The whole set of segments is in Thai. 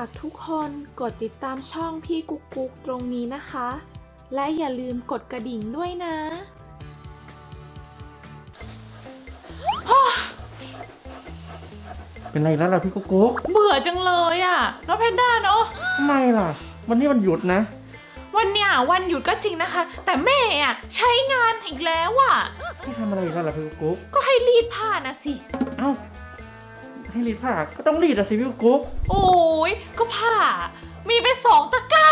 ากทุกคนกดติดตามช่องพี่กุ๊กกุ๊กตรงนี้นะคะ และอย่าลืมกดกระดิ่งด้วยนะเป็นไรแล้วล่ะพี่กุ๊กกุ๊กเบื่อจังเลยอะน้องแพนด้าเนาะทำไมล่ะ วันนี้วันหยุดนะ วันเนี้ยวันหยุดก็จริงนะคะ แต่แม่อะใช้งานอีกแล้วอะพี่ทำอะไรอีกแล้วล่ะพี่กุ๊กกุ๊กก็ให้รีดผ้านะสิ เอ้า ให้รีดผ้าก็ต้องรีดอะสิพี่กุ๊กกุ๊กโอ้ยก็ผ้า มีไปสองตะกร้า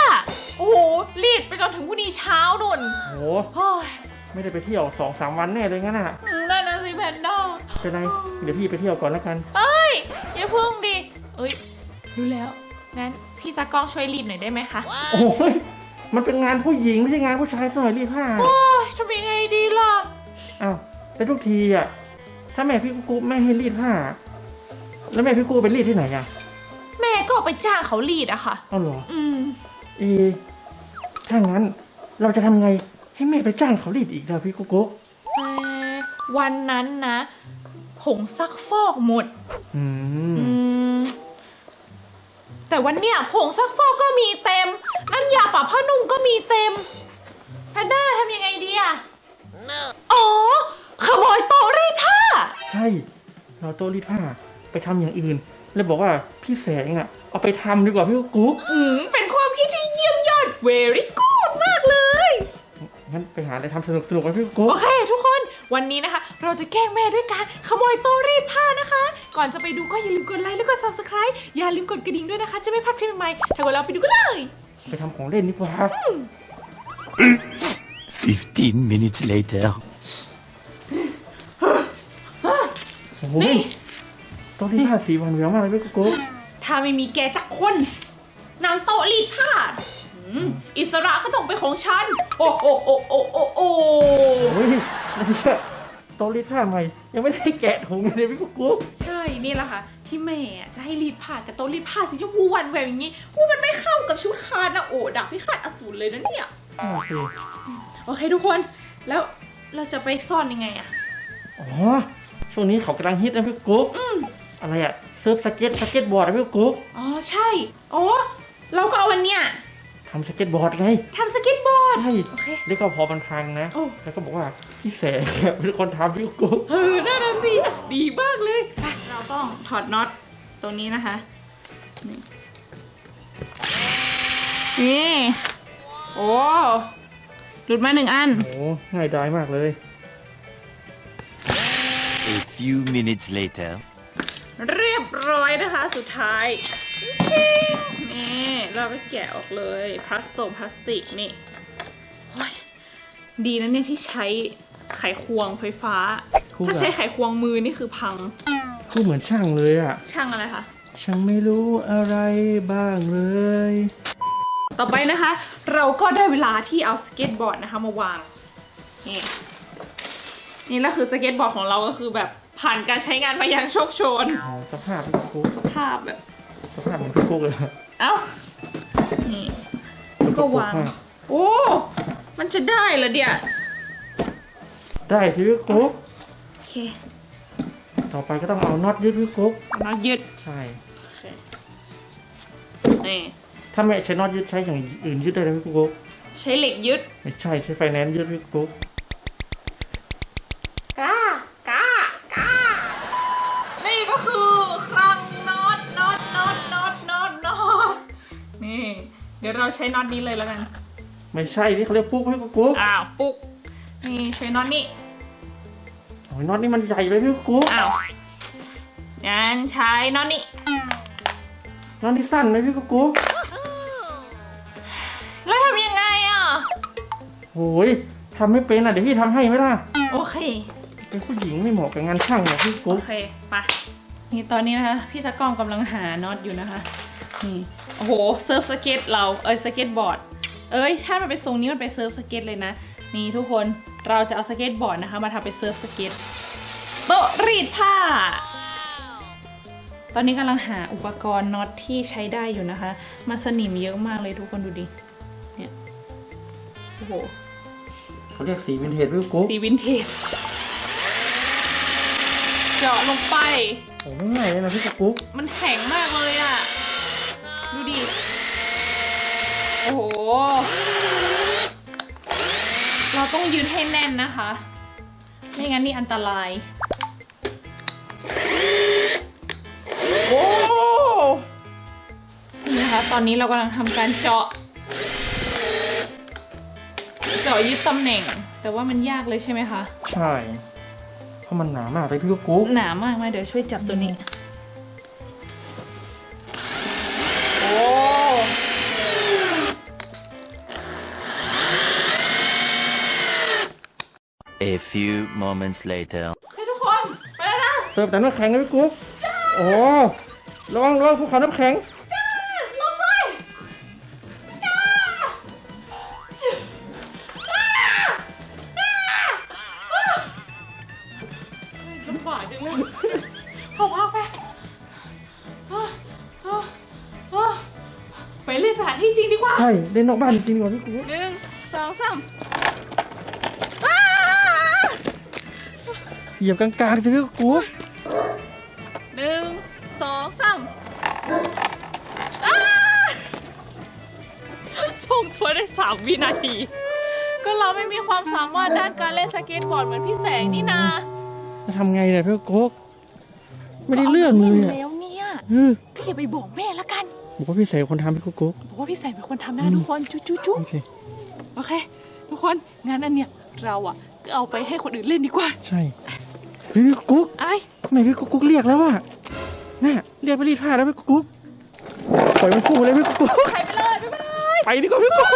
โอ้โหรีดไปจนถึงพรุ่งนี้เช้านุ่นโห เฮ้ยไม่ได้ไปเที่ยวสองสามวันแน่เลยงั้นอะอืมนั่นนะสิแพนด้า เป็นไรเดี๋ยวพี่ไปเที่ยวก่อนแล้วกันเอ้ย อย่าเพิ่งดิ เอ้ยรู้แล้ว งั้นพี่ตากล้องช่วยรีดหน่อยได้ไหมคะ โอ้ยมันเป็นงานผู้หญิงไม่ใช่งานผู้ชายซะหน่อยรีดผ้า โอ้ยทำยังไงดีล่ะ อ้าวแต่ทุกทีอะถ้าแม่พี่กุ๊กกุ๊กไม่ให้รีดผ้า แล้วแม่พี่กุ๊กไปรีดที่ไหนอะแม่ก็ไปจ้างเขารีดอะค่ะ เอาเหรออืม เอถ้างั้นเราจะทำไงให้แม่ไปจ้างเขารีดอีกล่ะพี่กุ๊กกุ๊กเอ่อวันนั้นนะผงซักฟอกหมด อืม อืม แต่วันเนี้ยผงซักฟอกก็มีเต็มน้ำยาปรับผ้านุ่มก็มีเต็มแพนด้าทำยังไงดีอะอ๋อขโมยโต๊ะรีดผ้า ใช่ เราโต๊ะรีดผ้า ไปทำอย่างอื่น แล้วบอกว่าพี่แสงอะ เอาไปทำดีกว่าพี่กุ๊กกุ๊กอืมเป็นความคิดที่เยี่ยมยอด very good มากเลยงั้นไปหาอะไรทำสนุกสนุกๆไปพี่กุ๊กกุ๊โอกเคทุกคนวันนี้นะคะ เราจะแกล้งแม่ด้วยการขโมยโต๊ะรีดผ้านะคะ ก่อนจะไปดูก็อย่าลืมกดไลค์แล้วก็ subscribe อย่าลืมกดกระดิ่งด้วยนะคะ จะไม่พลาดคลิปใหม่ๆถ้าเกิดเราไปดูกันเลย ไปทำของเล่นดีกว่า 15 minutes later. โอ้โหนี่ โต๊ะรีดผ้าสีวันเหลืองมากเลยพี่กุ๊กกุ๊กถ้าไม่มีแกจักคนนางโต๊ะรีดผ้าอืมอิสระก็ต้องเป็นของฉัน โอ้โอ้โอ้โอ้โอ้โอ้โอ้ยนี่แค่โต๊ะรีดผ้าใหม่ยังไม่ได้แกะถุงเลยพี่กุ๊กกุ๊กใช่นี่แหละค่ะ ที่แม่อะจะให้รีดผ้ากับโต๊ะรีดผ้าสีชมพูหวันแหววอย่างนี้ว่ามันไม่เข้ากับชุดคาดนะโอ้ดับพิฆาตอสูรเลยนะเนี่ยโอเคโอเคทุกคนแล้วเราจะไปซ่อนยังไงอะอ๋อช่วงนี้เขากำลังฮิตนะพี่กุ๊ก อืมอะไรอะเซิร์ฟสเก็ตสเก็ตบอร์ดนะพี่กุ๊กอ๋อใช่อ๋อเราก็เอาวันเนี้ยทำสเก็ตบอร์ดไงทำสเก็ตบอร์ด ใช่โอเคแล้วก็พอมันพังนะ โอ้ แล้วก็บอกว่าพี่แสงเป็นคนทำพี่กุ๊กเออน่ารักสิ ดีมากเลยไปเราต้องถอดน็อตตรงนี้นะคะนี่นี่โอ้หลุดมาหนึ่งอัน โอ้ง่ายดายมากเลย A few minutes later. เรียบร้อยนะคะสุดท้ายนี่เราก็แกะออกเลยพลาสโตพลาสติกนี่โอ้ยดีนะเนี่ยที่ใช้ไขควงไฟฟ้าคู่ถ้าอะใช้ไขควงมือนี่คือพังคู่เหมือนช่างเลยอะช่างอะไรคะช่างไม่รู้อะไรบ้างเลย ต่อไปนะคะ เราก็ได้เวลาที่เอาสเก็ตบอร์ดนะคะมาวางนี่นี่แหละคือสเก็ตบอร์ดของเราก็คือแบบ ผ่านการใช้งานมาอย่างโชคโชน อ๋อสภาพพี่กุ๊กสภาพแบบ สภาพเหมือนพี่กุ๊กเลยเอ้า นี่ก็วางโอ้ มันจะได้เหรอเดียได้สิพี่กุ๊กโอเคต่อไปก็ต้องเอาน็อตยึดพี่กุ๊กมายึดใช่ โอเคนี่ ถ้าไม่ใช้น็อตยึดใช้อย่างอื่นยึดได้ไหมพี่กุ๊กใช้เหล็กยึดไม่ใช่ใช้ไฟแนนซ์ยึดพี่กุ๊กก ดี๋ยวเราใช้น็อตนี้เลยแล้วกัน ไม่ใช่นี่เขาเรียกปุ๊กพี่กุ๊กอ้าวปุ๊กนี่ใช้น็อตนี้โอ้ยน็อตนี่มันใหญ่เลยพี่กุ๊กอ้าวงั้นใช้น็อตนี้น็อตที่สั้นเลยพี่กุ๊กแล้วทำยังไงอะโอ้ยทำไม่เป็นอะเดี๋ยวพี่ทำให้ไหมล่ะโอเคเป็นผู้หญิงไม่เหมาะกับงานช่างหรอกพี่โอกุ๊กเคไปนี่ตอนนี้นะคะ พี่ตะกล้องกำลังหาน็อตอยู่นะคะ นี่ โอ้โหเซิร์ฟสเก็ตเราเอ้ยสเก็ตบอร์ด เอ้ยถ้ามันเป็นทรงนี้มันไปนเซิร์ฟสเก็ตเลยนะ นี่ทุกคนเราจะเอาสเก็ตบอร์ดนะคะ มาทำเป็นเซิร์ฟสเก็ตโต๊ะรีดผ้า ตอนนี้กำลังหาอุปกรณ์น็อตที่ใช้ได้อยู่นะคะ มันสนิมเยอะมากเลยทุกคนดูดิ เนี่ย โอ้โหเขาเรียกสีวินเทจพี่กุ๊กสีวินเทจเจาะลงไปโอ้ไม่ง่ายเลยนะพี่กุ๊กมันแข็งมากเลยอะ่ะ ดูดิ โอ้โห เราต้องยืนให้แน่นนะคะ ไม่งั้นนี่อันตราย โอ้นี่นะคะ ตอนนี้เรากำลังทำการเจาะ เจาะยึดตำแหน่ง แต่ว่ามันยากเลยใช่ไหมคะ ใช่ เพราะมันหนามากเลยพี่กุ๊กกุ๊กหนามากไหมเดี๋ยวช่วยจับตัวนี้ A few moments later. โอเคทุกคน ไปแล้วนะเสิร์ฟแต่น้ำแข็งนะพี่กุ๊กโอ้ระวังระวังภูเขาน้ำแข็งลงไฟลำบากจังเลยเข้าพักไปไปเล่นสถานที่จริงดีกว่า ใช่เล่นนอกบ้านจริงๆกว่าพี่กุ๊กหนึ่งสองสาม เหยียบกลางๆสิพี่กุ๊กหนึ่งสองสามส่งตัวได้สามวินาที ก็เราไม่มีความสามารถด้านการเล่นสเก็ตบอร์ดเหมือนพี่แสงนี่นาจะทำไงเนี่ยพี่กุ๊กไม่ได้เรื่องเลยอะแล้วเนี่ยเออพี่อย่าไปบอกแม่ละกันบอกว่าพี่ใส่คนทำพี่กุ๊กกุ๊กบอกว่าพี่แสงเป็นคนทำนะอืมทุกคนจุ๊จุ๊จุ๊โอเคโอเค ทุกคนงั้นอันเนี้ยเราอะก็ เอาไปให้คนอื่นเล่นดีกว่า ใช่เฮ้ยพี่กุ๊กไอ้ทำไมพี่กุ๊กกุ๊กเรียกแล้ววะน่ะเรียกไปรีดผ้าแล้วพี่กุ๊กกุ๊กปล่อยมันคู่เลยพี่กุ๊กกุ๊กไปไปเลยไปไปไปดีกว่าพี่กุ๊ก